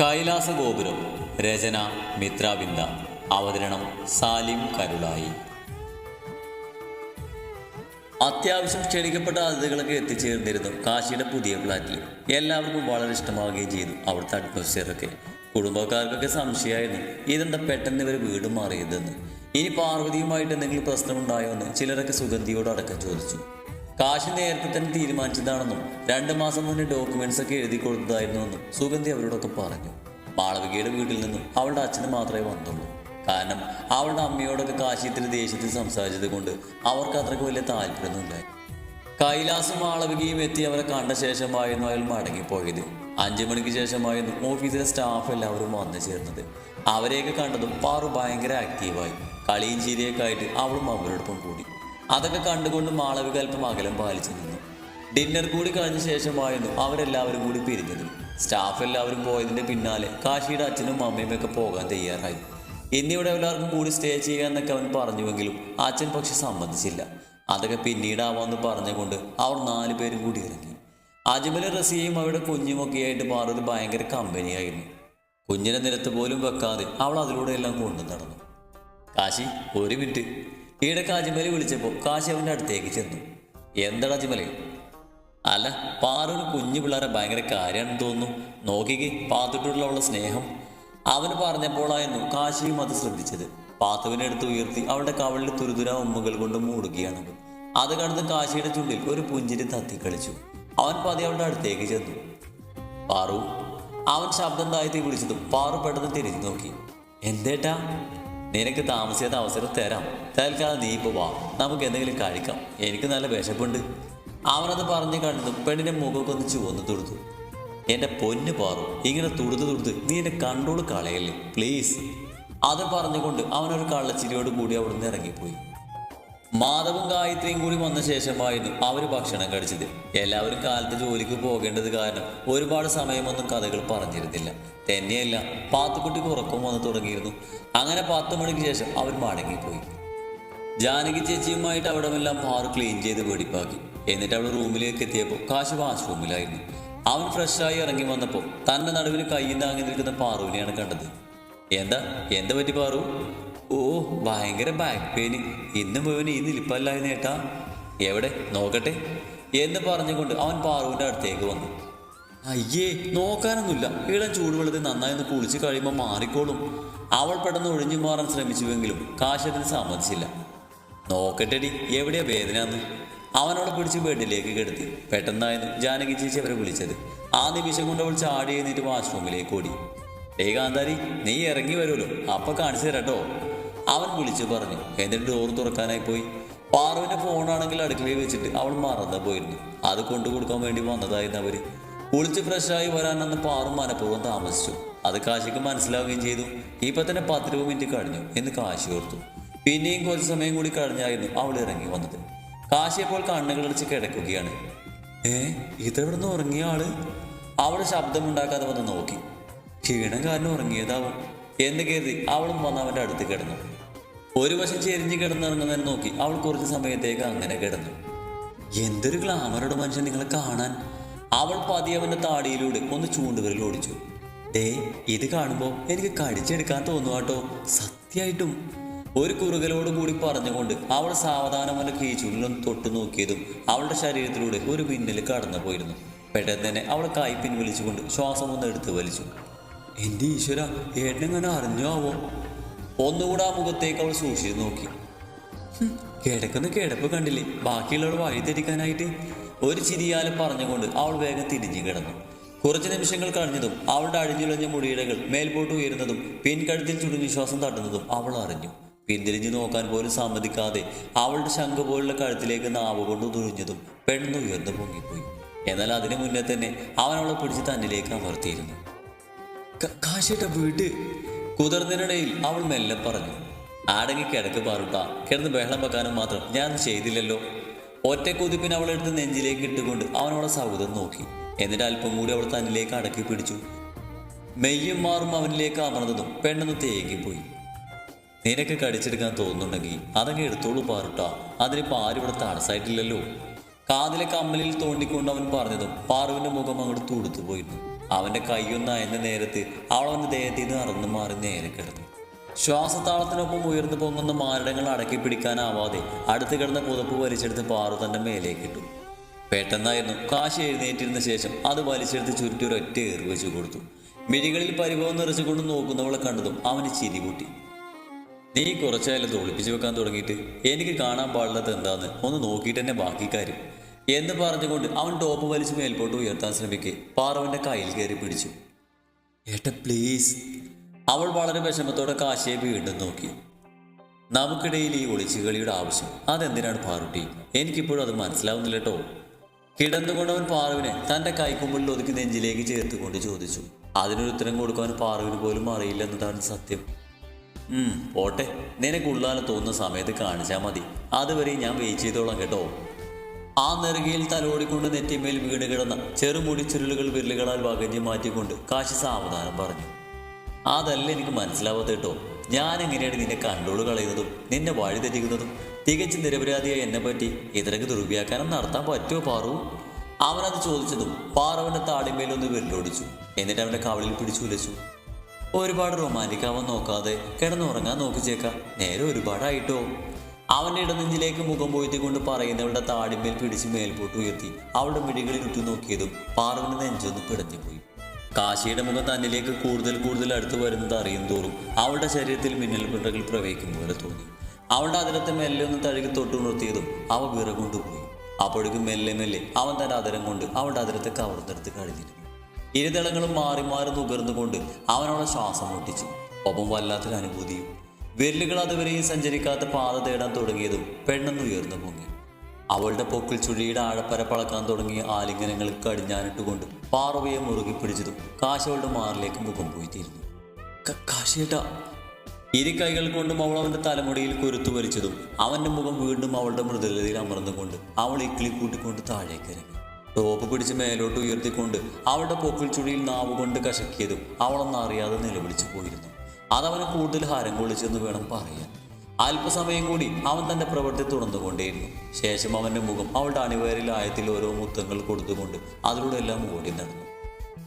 കൈലാസ ഗോപുരം രചന മിത്രാബിന്ദ അവതരണം സാലിം കരുളായി. അത്യാവശ്യം ക്ഷണിക്കപ്പെട്ട അതിഥികളൊക്കെ എത്തിച്ചേർന്നിരുന്നു കാശിയുടെ പുതിയ ഫ്ലാറ്റിൽ. എല്ലാവർക്കും വളരെ ഇഷ്ടമാവുകയും ചെയ്തു. അവിടുത്തെ അറ്റ്മോസ്ഫിയറൊക്കെ. കുടുംബക്കാർക്കൊക്കെ സംശയമായിരുന്നു. ഇതെന്താ പെട്ടെന്ന് ഇവർ വീട് മാറിയതെന്ന്. ഇനി പാർവതിയുമായിട്ട് എന്തെങ്കിലും പ്രശ്നമുണ്ടായോ എന്ന് ചിലരൊക്കെ സുഗന്ധിയോട് അടക്കം ചോദിച്ചു. കാശി നേരത്തെ തന്നെ തീരുമാനിച്ചതാണെന്നും രണ്ട് മാസം മുന്നേ ഡോക്യുമെന്റ്സ് ഒക്കെ എഴുതി കൊടുത്തതായിരുന്നുവെന്നും സുഗന്ധി അവരോടൊക്കെ പറഞ്ഞു. മാളവികയുടെ വീട്ടിൽ നിന്നും അവളുടെ അച്ഛന് മാത്രമേ വന്നുള്ളൂ. കാരണം അവളുടെ അമ്മയോടൊക്കെ കാശിയത്തിൽ ദേഷ്യത്തിൽ സംസാരിച്ചത് കൊണ്ട് അവർക്ക് അത്രയ്ക്ക് വലിയ താല്പര്യമൊന്നുമില്ല. കൈലാസും മാളവികയും എത്തി അവരെ കണ്ട ശേഷമായിരുന്നു അയാൾ മടങ്ങിപ്പോയത്. അഞ്ചു മണിക്ക് ശേഷമായിരുന്നു ഓഫീസിലെ സ്റ്റാഫ് എല്ലാവരും വന്നു ചേർന്നത്. അവരെയൊക്കെ കണ്ടതും പാറു ഭയങ്കര ആക്റ്റീവായി കളിയും ചിരിയൊക്കെ ആയിട്ട് അവളും അവരോടൊപ്പം കൂടി. അതൊക്കെ കണ്ടുകൊണ്ട് മാളവിക അല്പം അകലം പാലിച്ചു നിന്നു. ഡിന്നർ കൂടി കഴിഞ്ഞ ശേഷമായിരുന്നു അവരെല്ലാവരും കൂടി പിരിഞ്ഞത്. സ്റ്റാഫ് എല്ലാവരും പോയതിന്റെ പിന്നാലെ കാശിയുടെ അച്ഛനും അമ്മയും ഒക്കെ പോകാൻ തയ്യാറായി. ഇന്നിവിടെ എല്ലാവർക്കും കൂടി സ്റ്റേ ചെയ്യാമെന്നൊക്കെ അവൻ പറഞ്ഞുവെങ്കിലും അച്ഛൻ പക്ഷെ സമ്മതിച്ചില്ല. അതൊക്കെ പിന്നീടാവാമെന്ന് പറഞ്ഞുകൊണ്ട് അവർ നാലു പേരും കൂടി ഇറങ്ങി. അജ്മലും റസിയയും അവരുടെ കുഞ്ഞുമൊക്കെ ആയിട്ട് മാറിയത് ഭയങ്കര കമ്പനിയായിരുന്നു കുഞ്ഞിനെ നിരത്ത് പോലും വെക്കാതെ അവൾ അതിലൂടെ എല്ലാം കൊണ്ടു നടന്നു കാശി ഒരു മിനിറ്റ് ഈയിടെ കാജിമലി വിളിച്ചപ്പോൾ കാശി അവന്റെ അടുത്തേക്ക് ചെന്നു. എന്താണ് അജിമലേ? അല്ല പാറൊരു കുഞ്ഞു പിള്ളേരെ ഭയങ്കര കാര്യമാണെന്ന് തോന്നുന്നു. നോക്കിക്ക് പാത്തുട്ടുള്ള സ്നേഹം. അവന് പറഞ്ഞപ്പോഴായിരുന്നു കാശിയും അത് ശ്രദ്ധിച്ചത്. പാത്തുവിനെ എടുത്ത് ഉയർത്തി അവളുടെ കവളിൽ തുരുതുര ഉമ്മകൾ കൊണ്ട് മൂടുകയാണ്. അത് കടന്ന് കാശിയുടെ ചുണ്ടിൽ ഒരു പുഞ്ചിരി തത്തിക്കളിച്ചു. അവൻ പതി അവളുടെ അടുത്തേക്ക് ചെന്നു. പാറു അവൻ ശബ്ദം താഴ്ത്തി വിളിച്ചതും പാറു പെട്ടെന്ന് തിരിഞ്ഞു നോക്കി. എന്തേട്ടാ? നിനക്ക് താമസിയാത്ത അവസരം തരാം. തൽക്കാലം നീ ഇപ്പോൾ വാ. നമുക്ക് എന്തെങ്കിലും കഴിക്കാം. എനിക്ക് നല്ല വിശപ്പുണ്ട്. അവനത് പറഞ്ഞു കണ്ടതും പെണ്ണിന്റെ മുഖമൊക്കെ ഒന്ന് ചുവന്ന് തുടുത്തു. എന്റെ പൊന്ന് പാറു ഇങ്ങനെ തുടുത്ത് തുടുത്ത് നീ എന്റെ കൺട്രോൾ കളയല്ലേ? പ്ലീസ് അത് പറഞ്ഞുകൊണ്ട് അവനൊരു കള്ളച്ചിരിയോട് കൂടി അവിടുന്ന് ഇറങ്ങിപ്പോയി. മാധവും ഗായത്രിയും കൂടി വന്ന ശേഷമായിരുന്നു അവർ ഭക്ഷണം കഴിച്ചത്. എല്ലാവരും കാലത്ത് ജോലിക്ക് പോകേണ്ടത് കാരണം ഒരുപാട് സമയമൊന്നും കഥകൾ പറഞ്ഞിരുന്നില്ല. തന്നെയല്ല പാത്തുക്കുട്ടിക്ക് ഉറക്കം വന്ന് തുടങ്ങിയിരുന്നു. അങ്ങനെ പത്ത് മണിക്ക് ശേഷം അവർ മടങ്ങിപ്പോയി. ജാനകി ചേച്ചിയുമായിട്ട് അവിടമെല്ലാം പാറ് ക്ലീൻ ചെയ്ത് വെടിപ്പാക്കി. എന്നിട്ട് അവൾ റൂമിലേക്ക് എത്തിയപ്പോൾ കാശ് വാഷ്റൂമിലായിരുന്നു. അവൻ ഫ്രഷായി ഇറങ്ങി വന്നപ്പോൾ തന്റെ നടുവിൽ കയ്യിൽ താങ്ങി നിൽക്കുന്ന പാറുവിനെയാണ് കണ്ടത്. എന്താ? എന്താ പറ്റി പാറു? ഓ ഭയങ്കര ബാക്ക് പെയിന് ഇന്ന് മുഴുവൻ ഈ നിലിപ്പല്ലായിരുന്നു ഏട്ടാ. എവിടെ? നോക്കട്ടെ. എന്ന് പറഞ്ഞുകൊണ്ട് അവൻ പാറുവിന്റെ അടുത്തേക്ക് വന്നു. അയ്യേ നോക്കാനൊന്നുമില്ല. ഇളം ചൂടുവെള്ളത്തിൽ നന്നായി ഒന്ന് കുളിച്ച് കഴിയുമ്പോൾ മാറിക്കോളും. അവൾ പെട്ടെന്ന് ഒഴിഞ്ഞു മാറാൻ ശ്രമിച്ചുവെങ്കിലും കാശത്തിന് സമ്മതിച്ചില്ല. നോക്കട്ടെടി എവിടെയാ വേദന അവനോട് പിടിച്ച് ബെഡിലേക്ക് കിടത്തി. പെട്ടെന്നായിരുന്നു ജാനകി ചേച്ചി അവരെ വിളിച്ചത്. ആ നിമിഷം കൊണ്ട് അവൾ ചാടി എഴുന്നേറ്റ് വാഷ്റൂമിലേക്ക് ഓടി. ഏകാന്താരി നീ ഇറങ്ങി വരുമല്ലോ. അപ്പൊ കാണിച്ചു തരാട്ടോ അവൻ വിളിച്ചു പറഞ്ഞു എന്നിട്ട് ഡോർ തുറക്കാനായി പോയി. പാറുവിന്റെ ഫോണാണെങ്കിൽ അടുക്കളയിൽ വെച്ചിട്ട് അവൾ മറന്നു പോയിരുന്നു. അത് കൊണ്ടു കൊടുക്കാൻ വേണ്ടി വന്നതായിരുന്നു അവർ. കുളിച്ച് ഫ്രഷായി വരാനെന്ന് പാറും മനഃപൂർവം താമസിച്ചു. അത് കാശിക്ക് മനസ്സിലാവുകയും ചെയ്തു. ഇപ്പൊ തന്നെ പത്തിരുപത് മിനിറ്റ് കഴിഞ്ഞു എന്ന് കാശി ഓർത്തു. പിന്നെയും കുറച്ച് സമയം കൂടി കഴിഞ്ഞായിരുന്നു അവൾ ഇറങ്ങി വന്നത്. കാശി അപ്പോൾ കണ്ണുകളടിച്ച് കിടക്കുകയാണ്. ഏ ഇതെവിടുന്ന് ഉറങ്ങിയ ആൾ? അവൾ ശബ്ദമുണ്ടാക്കാതെ വന്ന് നോക്കി. ക്ഷീണം കാരണം ഉറങ്ങിയതാവും. എന്ന് കരുതി അവളും വന്ന് അവന്റെ അടുത്ത് കിടന്നു. ഒരു വശം ചെരിഞ്ഞ് കിടന്നിറങ്ങുന്നതിന് നോക്കി അവൾ കുറച്ച് സമയത്തേക്ക് അങ്ങനെ കിടന്നു. എന്തൊരു ഗ്ലാമറുടെ മനുഷ്യൻ നിങ്ങളെ കാണാൻ. അവൾ പതി താടിയിലൂടെ ഒന്ന് ചൂണ്ടുവിരൽ ഓടിച്ചു. ഡേ ഇത് കാണുമ്പോൾ എനിക്ക് കടിച്ചെടുക്കാൻ തോന്നുവാട്ടോ. സത്യമായിട്ടും ഒരു കുറുകലോട് കൂടി പറഞ്ഞുകൊണ്ട് അവൾ സാവധാനം അവന്റെ കീച്ചുള്ളിലും തൊട്ടു നോക്കിയതും അവളുടെ ശരീരത്തിലൂടെ ഒരു പിന്നിൽ കടന്നു പോയിരുന്നു പെട്ടെന്ന് തന്നെ അവൾ കായ് പിൻവലിച്ചുകൊണ്ട് ശ്വാസം ഒന്ന് എടുത്ത് വലിച്ചു. എന്റെ ഈശ്വര ഏട്ടനെങ്ങനെ അറിഞ്ഞോ ആവോ ഒന്നുകൂടെ ആ മുഖത്തേക്ക് അവൾ സൂക്ഷിച്ചു നോക്കി. കേടക്കുന്ന കിടപ്പ് കണ്ടില്ലേ? ബാക്കിയുള്ളവർ വഴിതെറ്റിക്കാനായിട്ട് ഒരു ചിരിയാലും പറഞ്ഞുകൊണ്ട് അവൾ വേഗം തിരിഞ്ഞു കിടന്നു. കുറച്ച് നിമിഷങ്ങൾ കഴിഞ്ഞതും അവളുടെ അഴിഞ്ഞുളഞ്ഞ മുടിയിടകൾ മേൽപോട്ട് ഉയരുന്നതും പിൻകഴുത്തിൽ ചുടുങ്ങി ശ്വാസം തട്ടുന്നതും അവൾ അറിഞ്ഞു. പിന്തിരിഞ്ഞു നോക്കാൻ പോലും സമ്മതിക്കാതെ അവളുടെ ശംഖ പോലുള്ള കഴുത്തിലേക്ക് നാവ് കൊണ്ട് തുഴിഞ്ഞതും പെണ്ണ് ഉയർന്നു പൊങ്ങിപ്പോയി. എന്നാൽ അതിനു മുന്നേ തന്നെ അവൻ അവളെ പിടിച്ച് തന്നിലേക്ക് അമർത്തിയിരുന്നു. കാശേട്ട വീട്? കുതിർന്നതിനിടയിൽ അവൾ മെല്ലെ പറഞ്ഞു ആടങ്ങി കിടക്ക് പാറുട്ട. കിടന്ന് ബഹളം വെക്കാനും മാത്രം ഞാൻ ചെയ്തില്ലല്ലോ. ഒറ്റ കുതിപ്പിന് അവളെടുത്ത് നെഞ്ചിലേക്ക് ഇട്ടുകൊണ്ട് അവനോട് സൗഹൃദം നോക്കി. എന്നിട്ട് അല്പം കൂടി അവൾ തന്നിലേക്ക് അടക്കി പിടിച്ചു. മെയ്യും മാറും അവനിലേക്ക് അമർന്നതും പെണ്ണെന്ന് തേങ്ങിപ്പോയി നിനക്ക് കടിച്ചെടുക്കാൻ തോന്നുന്നുണ്ടെങ്കിൽ അതങ്ങ് എടുത്തോളൂ പാറുട്ട. അതിനിപ്പോൾ ആരും ഇവിടെ തടസ്സായിട്ടില്ലല്ലോ കാതിലെ കമ്മലിൽ തോണ്ടിക്കൊണ്ട് അവൻ പറഞ്ഞതും പാറുവിന്റെ മുഖം അങ്ങോട്ട് തൂടുത്തു പോയിരുന്നു. അവന്റെ കൈയൊന്ന് അയഞ്ഞ നേരത്ത് അവൾ അവൻ ദേഹത്തിൽ നിന്ന് അറന്നു മാറി നേരെ കിടന്നു. ശ്വാസത്താളത്തിനൊപ്പം ഉയർന്നു പൊങ്ങുന്ന മാരടങ്ങൾ അടക്കി പിടിക്കാനാവാതെ അടുത്ത് കിടന്ന പുതപ്പ് വലിച്ചെടുത്ത് പാറു തന്റെ മേലേക്കിട്ടു പെട്ടെന്നായിരുന്നു കാശ് എഴുന്നേറ്റിരുന്ന ശേഷം അത് വലിച്ചെടുത്ത് ചുരുട്ടി ഒരൊറ്റ ഏറ് വെച്ചു കൊടുത്തു. മിഴികളിൽ പരിഭവം നിറച്ചുകൊണ്ട് നോക്കുന്നവളെ കണ്ടതും അവന് ചിരി കൂട്ടി. നീ കുറച്ചായാലും തോളിപ്പിച്ച് വെക്കാൻ തുടങ്ങിയിട്ട് എനിക്ക് കാണാൻ പാടില്ലാത്ത എന്താന്ന്? ഒന്ന് നോക്കിയിട്ട് തന്നെ ബാക്കി കാര്യം. എന്ന് പറഞ്ഞുകൊണ്ട് അവൻ ടോപ്പ് വലിച്ച് മേൽപോട്ട് ഉയർത്താൻ ശ്രമിക്കെ. പാറവന്റെ കയ്യിൽ കയറി പിടിച്ചു. ഏട്ട പ്ലീസ് അവൾ വളരെ വിഷമത്തോടെ കാശിയെ വീണ്ടും നോക്കി. നമുക്കിടയിൽ ഈ ഒളിച്ചുകളിയുടെ ആവശ്യം. അതെന്തിനാണ് പാറുട്ടി? എനിക്കിപ്പോഴും അത് മനസ്സിലാവുന്നില്ല കേട്ടോ അവൻ പാറുവിനെ തന്റെ കൈക്കുമ്പിളിൽ ഒതുക്കി നെഞ്ചിലേക്ക് ചേർത്തുകൊണ്ട് ചോദിച്ചു. അതിനൊരു ഉത്തരം കൊടുക്കാൻ പാറുവിന് പോലും അറിയില്ല എന്നതാണ് സത്യം പോട്ടെ. നിനക്ക് ഉള്ളാലെ തോന്നുന്ന സമയത്ത് കാണിച്ചാൽ മതി. അതുവരെ ഞാൻ വെയിറ്റ് ചെയ്തോളാം കേട്ടോ. ആ നെറുകയിൽ തലോടിക്കൊണ്ട് നെറ്റിമേൽ വീട് കിടന്ന ചെറുമുടി ചുരുളുകൾ വിരലുകളാൽ വകഞ്ഞു മാറ്റിക്കൊണ്ട് കാശി സാവധാനം പറഞ്ഞു. അതല്ല എനിക്ക് മനസ്സിലാവാത്ത കേട്ടോ. ഞാൻ എങ്ങനെയാണ് നിന്നെ കൺട്രോൾ കളയുന്നതും നിന്നെ വഴി തെറ്റിക്കുന്നതും? തികച്ചും നിരപരാധിയായി എന്നെ പറ്റി ഇതിലേക്ക് ദുർവ്യാഖ്യാനം നടത്താൻ പറ്റുമോ പാറു? അവനത് ചോദിച്ചതും പാറവന്റെ താടിമേലൊന്ന് വിരലോടിച്ചു. എന്നിട്ട് അവന്റെ കവളിൽ പിടിച്ചു ഉലച്ചു. ഒരുപാട് റൊമാന്റിക് ആവാൻ നോക്കാതെ കിടന്നുറങ്ങാൻ നോക്കിച്ചേക്കാം. നേരെ ഒരുപാടായിട്ടോ. അവന്റെ ഇടനെഞ്ചിലേക്ക് മുഖം പോയിത്തിക്കൊണ്ട് പറയുന്നവളുടെ താടിമേൽ പിടിച്ച് മേൽപോട്ട് ഉയർത്തി. അവളുടെ മിടികളിൽ ഉറ്റു നോക്കിയതും പാറുവിന്റെ നെഞ്ചൊന്ന് പിടഞ്ഞുപോയി. കാശിയുടെ മുഖം തന്നിലേക്ക് കൂടുതൽ കൂടുതൽ അടുത്ത് വരുന്നത് അറിയും തോറും അവളുടെ ശരീരത്തിൽ മിന്നൽ പിണ്ടകൾ പ്രവഹിക്കും പോലെ തോന്നി. അവളുടെ അതിരത്തെ മെല്ലെ ഒന്ന് തഴുകി തൊട്ടുണർത്തിയതും അവ വിറകൊണ്ടുപോയി അപ്പോഴേക്കും മെല്ലെ മെല്ലെ അവൻ തന്റെ അതിരം കൊണ്ട് അവളുടെ അതിരത്തെ കവർന്നെടുത്ത് കഴിഞ്ഞിരുന്നു ഇരുതളങ്ങളും മാറി മാറി നുകർന്നുകൊണ്ട് അവനവളെ ശ്വാസം മുട്ടിച്ചു. ഒപ്പം വല്ലാത്തൊരു അനുഭൂതിയും വിരലുകൾ അതുവരെയും സഞ്ചരിക്കാത്ത പാത തേടാൻ തുടങ്ങിയതും പെണ്ണെന്ന് ഉയർന്നു പൊങ്ങി. അവളുടെ പൊക്കിൽ ചുഴിയുടെ ആഴപ്പര പളക്കാൻ തുടങ്ങിയ ആലിംഗനങ്ങൾ കടിഞ്ഞാനിട്ടുകൊണ്ട് പാറവയെ മുറുകി പിടിച്ചതും കാശവളുടെ മാറിലേക്ക് മുഖം പോയി തീരുന്നു കാശേട്ട ഇരു കൈകൾ കൊണ്ടും അവൾ അവന്റെ തലമുടിയിൽ കുരുത്തു വലിച്ചതും അവന്റെ മുഖം വീണ്ടും അവളുടെ മൃദുലതയിൽ അമർന്നുകൊണ്ട് അവൾ ഇക്കിളി കൂട്ടിക്കൊണ്ട് താഴേക്ക് ഇറങ്ങി. ടോപ്പ് പിടിച്ച് മേലോട്ട് ഉയർത്തിക്കൊണ്ട് അവളുടെ പൊക്കിൽ ചുഴിയിൽ നാവ് കൊണ്ട് കശക്കിയതും അവളൊന്നും അറിയാതെ നിലവിളിച്ചു പോയിരുന്നു. അതവനെ കൂടുതൽ ഹാരം കൊള്ളിച്ചെന്ന് വേണം പറയാൻ. അല്പസമയം കൂടി അവൻ തന്റെ പ്രവൃത്തി തുടർന്നുകൊണ്ടേയിരുന്നു ശേഷം അവന്റെ മുഖം അവളുടെ അണിവേരിൽ ആയത്തിൽ ഓരോ മുത്തങ്ങൾ കൊടുത്തുകൊണ്ട് അതിലൂടെ എല്ലാം ഓടി നടന്നു.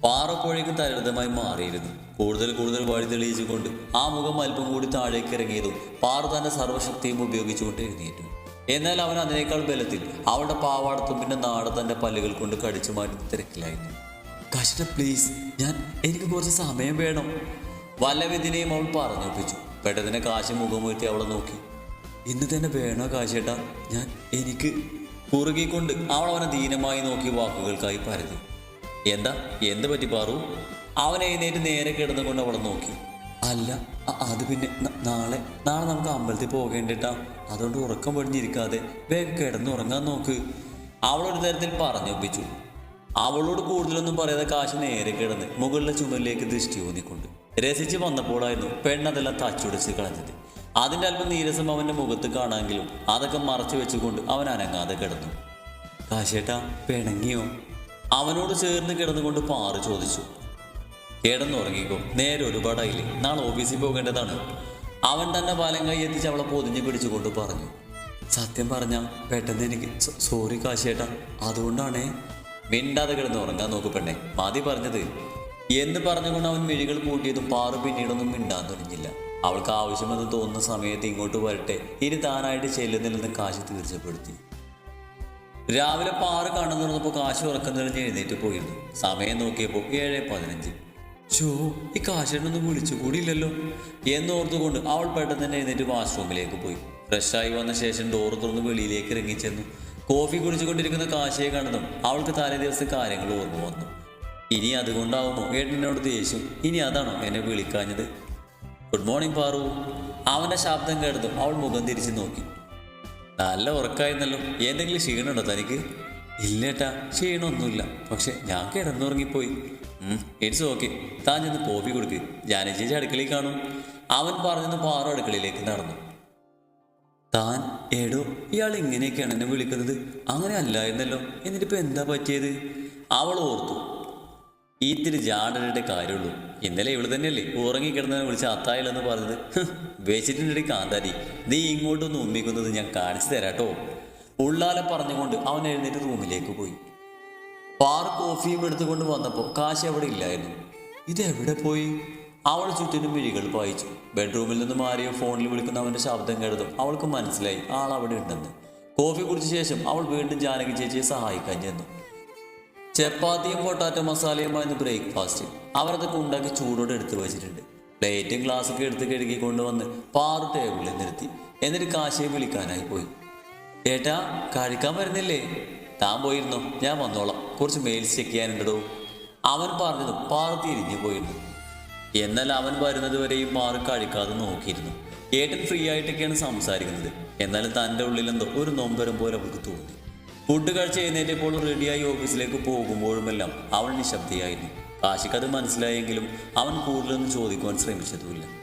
പാറപ്പോഴേക്ക് തരിതമായി മാറിയിരുന്നു. കൂടുതൽ കൂടുതൽ വഴി തെളിയിച്ചുകൊണ്ട് ആ മുഖം അല്പം കൂടി താഴേക്ക് ഇറങ്ങിയതും പാറ തന്റെ സർവശക്തിയും ഉപയോഗിച്ചുകൊണ്ട് എഴുന്നേറ്റു. എന്നാൽ അവൻ അതിനേക്കാൾ ബലത്തിൽ അവളുടെ പാവാടത്തുമ്പിന്റെ നാട് തന്റെ പല്ലുകൾ കൊണ്ട് കടിച്ചു മാറ്റി തിരക്കിലായിരുന്നു. കഷ്ട പ്ലീസ് ഞാൻ എനിക്ക് കുറച്ച് സമയം വേണം. വല്ലവിധിനെയും അവൾ പറഞ്ഞൊപ്പിച്ചു. പെട്ടതിനെ കാശ് മുഖം മുഖമുയർത്തി അവളെ നോക്കി. ഇന്ന് തന്നെ വേണോ കാശേട്ടാ ഞാൻ എനിക്ക് കുറുകിക്കൊണ്ട് അവൾ അവനെ ദീനമായി നോക്കി വാക്കുകൾക്കായി പരതി എന്താ? എന്ത് പറ്റി പാറു? അവൻ എഴുന്നേറ്റ് നേരെ കിടന്നുകൊണ്ട് അവളെ നോക്കി. അല്ല അത് പിന്നെ നാളെ നാളെ നമുക്ക് അമ്പലത്തിൽ പോകേണ്ടിട്ടാ. അതുകൊണ്ട് ഉറക്കം പടിഞ്ഞിരിക്കാതെ വേഗം കിടന്നുറങ്ങാൻ നോക്ക്. അവളൊരു തരത്തിൽ പറഞ്ഞൊപ്പിച്ചു. അവളോട് കൂടുതലൊന്നും പറയാതെ കാശ് നേരെ കിടന്ന് മുകളിലെ ചുമലിലേക്ക് ദൃഷ്ടി ഊന്നിക്കൊണ്ട്. രസിച്ച് വന്നപ്പോഴായിരുന്നു പെണ്ണതെല്ലാം തച്ചുടിച്ച് കളഞ്ഞത്. അതിന്റെ അല്പം നീരസം അവന്റെ മുഖത്ത് കാണാമെങ്കിലും അതൊക്കെ മറച്ചു വെച്ചുകൊണ്ട് അവൻ അനങ്ങാതെ കിടന്നു. കാശേട്ടാ പിണങ്ങിയോ? അവനോട് ചേർന്ന് കിടന്നുകൊണ്ട് പാറു ചോദിച്ചു. കിടന്നുറങ്ങിക്കോ നേരെ ഒരുപാടായില്ലേ? നാളെ ഓഫീസിൽ പോകേണ്ടതാണ്. അവൻ തന്നെ പാലം കൈ എത്തിച്ച് അവളെ പൊതിഞ്ഞ് പിടിച്ചുകൊണ്ട് പറഞ്ഞു. സത്യം പറഞ്ഞ പെട്ടെന്ന് എനിക്ക് സോറി കാശേട്ടാ അതുകൊണ്ടാണേ. മിണ്ടാതെ കിടന്ന് ഉറങ്ങാൻ നോക്കു പെണ്ണെ മതി പറഞ്ഞത്. എന്ന് പറഞ്ഞുകൊണ്ട് അവൻ മിഴികൾ പൂട്ടിയതും പാറു പിന്നീടൊന്നും മിണ്ടാൻ തുടങ്ങിയില്ല. അവൾക്ക് ആവശ്യമെന്ന് തോന്നുന്ന സമയത്ത് ഇങ്ങോട്ട് വരട്ടെ ഇനി താനായിട്ട് ചെല്ലുന്നില്ലെന്ന് കാശി തീർച്ചപ്പെടുത്തി. രാവിലെ പാറ കണ്ണു തുറന്നപ്പോൾ കാശ് ഉറക്കം തെളിഞ്ഞ് എഴുന്നേറ്റ് പോയിരുന്നു. സമയം നോക്കിയപ്പോൾ ഏഴ് പതിനഞ്ച്. ഷോ ഈ കാശിനൊന്നും വിളിച്ചു കൂടിയില്ലല്ലോ. എന്നോർത്തുകൊണ്ട് അവൾ പെട്ടെന്ന് തന്നെ എഴുന്നേറ്റ് വാഷ്റൂമിലേക്ക് പോയി. ഫ്രഷായി വന്ന ശേഷം ഡോർ തുറന്ന് വെളിയിലേക്ക് ഇറങ്ങിച്ചെന്നു. കോഫി കുടിച്ചുകൊണ്ടിരിക്കുന്ന കാശിയെ കണ്ടതും അവൾക്ക് തലേ ദിവസം കാര്യങ്ങൾ ഓർമ്മ വന്നു. ഇനി അതുകൊണ്ടാവുമോ? ഏട്ടനോട് ദേഷ്യം. ഇനി അതാണോ എന്നെ വിളിക്കാഞ്ഞത്? Good morning Paru. അവന്റെ ശബ്ദം കേട്ടതും അവൾ മുഖം തിരിച്ചു നോക്കി. നല്ല ഉറക്കായിരുന്നല്ലോ. എന്തെങ്കിലും ക്ഷീണമുണ്ടോ തനിക്ക്? ഇല്ലേട്ടാ ക്ഷീണമൊന്നുമില്ല. പക്ഷെ ഞാൻ കിടന്നുറങ്ങിപ്പോയി. ഇറ്റ്സ് ഓക്കെ താൻ ചെന്ന് കോപ്പി കൊടുക്ക്. ഞാൻ ചേച്ചി അടുക്കളയിൽ കാണും. അവൻ പറഞ്ഞു പാറു അടുക്കളയിലേക്ക് നടന്നു. താൻ ഏടോ ഇയാൾ ഇങ്ങനെയൊക്കെയാണ് എന്നെ വിളിക്കുന്നത്. അങ്ങനെ അല്ലായിരുന്നല്ലോ. എന്നിട്ടിപ്പോ എന്താ പറ്റിയത്? അവൾ ഓർത്തു. ഇത്തിരി ജാടരുടെ കാര്യമുള്ളൂ. ഇന്നലെ ഇവൾ തന്നെയല്ലേ? ഉറങ്ങിക്കിടന്നതിനെ വിളിച്ച അത്തായില്ലെന്ന് പറഞ്ഞത്. വെച്ചിട്ടുണ്ടടി കാന്താരി. നീ ഇങ്ങോട്ടൊന്ന് ഉമ്മിക്കുന്നത് ഞാൻ കാണിച്ചു തരാട്ടോ. ഉള്ളാലെ പറഞ്ഞുകൊണ്ട് അവൻ എഴുന്നേറ്റ് റൂമിലേക്ക് പോയി. പാർ കോഫിയും എടുത്തുകൊണ്ട് വന്നപ്പോൾ കാശ് അവിടെ ഇല്ലായിരുന്നു. ഇതെവിടെ പോയി? അവൾ ചുറ്റിനും മിഴികൾ പായിച്ചു. ബെഡ്റൂമിൽ നിന്ന് മാറിയ ഫോണിൽ വിളിക്കുന്ന അവന്റെ ശബ്ദം കേട്ടതും അവൾക്ക് മനസ്സിലായി ആൾ അവിടെ ഉണ്ടെന്ന്. കോഫി കുടിച്ച ശേഷം അവൾ വീണ്ടും ജാനകി ചേച്ചിയെ സഹായിക്കാൻ ചെന്നു. ചപ്പാത്തിയും പൊട്ടാറ്റോ മസാലയുമായിരുന്നു ബ്രേക്ക്ഫാസ്റ്റ്. അവരതൊക്കെ ഉണ്ടാക്കി ചൂടോടെ എടുത്തു വെച്ചിട്ടുണ്ട്. പ്ലേറ്റും ഗ്ലാസ്സൊക്കെ എടുത്ത് കഴുകി കൊണ്ടുവന്ന് പാറു ടേബിളിൽ നിർത്തി. എന്നിട്ട് കാശയെ വിളിക്കാനായി പോയി. ഏട്ടാ കഴിക്കാൻ വരുന്നില്ലേ? താൻ പോയിരുന്നു. ഞാൻ വന്നോളാം. കുറച്ച് മെയിൽസ് ചെക്ക് ചെയ്യാനുണ്ടോ അവൻ പറഞ്ഞത് പാറു തിരിഞ്ഞു പോയിരുന്നു. എന്നാൽ അവൻ വരുന്നത് വരെയും മാറി കഴിക്കാതെ നോക്കിയിരുന്നു. ഏട്ടൻ ഫ്രീ ആയിട്ടൊക്കെയാണ് സംസാരിക്കുന്നത്. എന്നാലും തന്റെ ഉള്ളിലെന്തോ ഒരു നൊമ്പരം പോലെ അവൾക്ക് തോന്നി. ഫുഡ് കഴിച്ച് എഴുന്നേറ്റപ്പോൾ റെഡിയായി ഓഫീസിലേക്ക് പോകുമ്പോഴുമെല്ലാം അവൾ നിശബ്ദയായിരുന്നു. കാശിക്കത് മനസ്സിലായെങ്കിലും അവൻ കൂടുതലൊന്നും ചോദിക്കുവാൻ ശ്രമിച്ചതുമില്ല.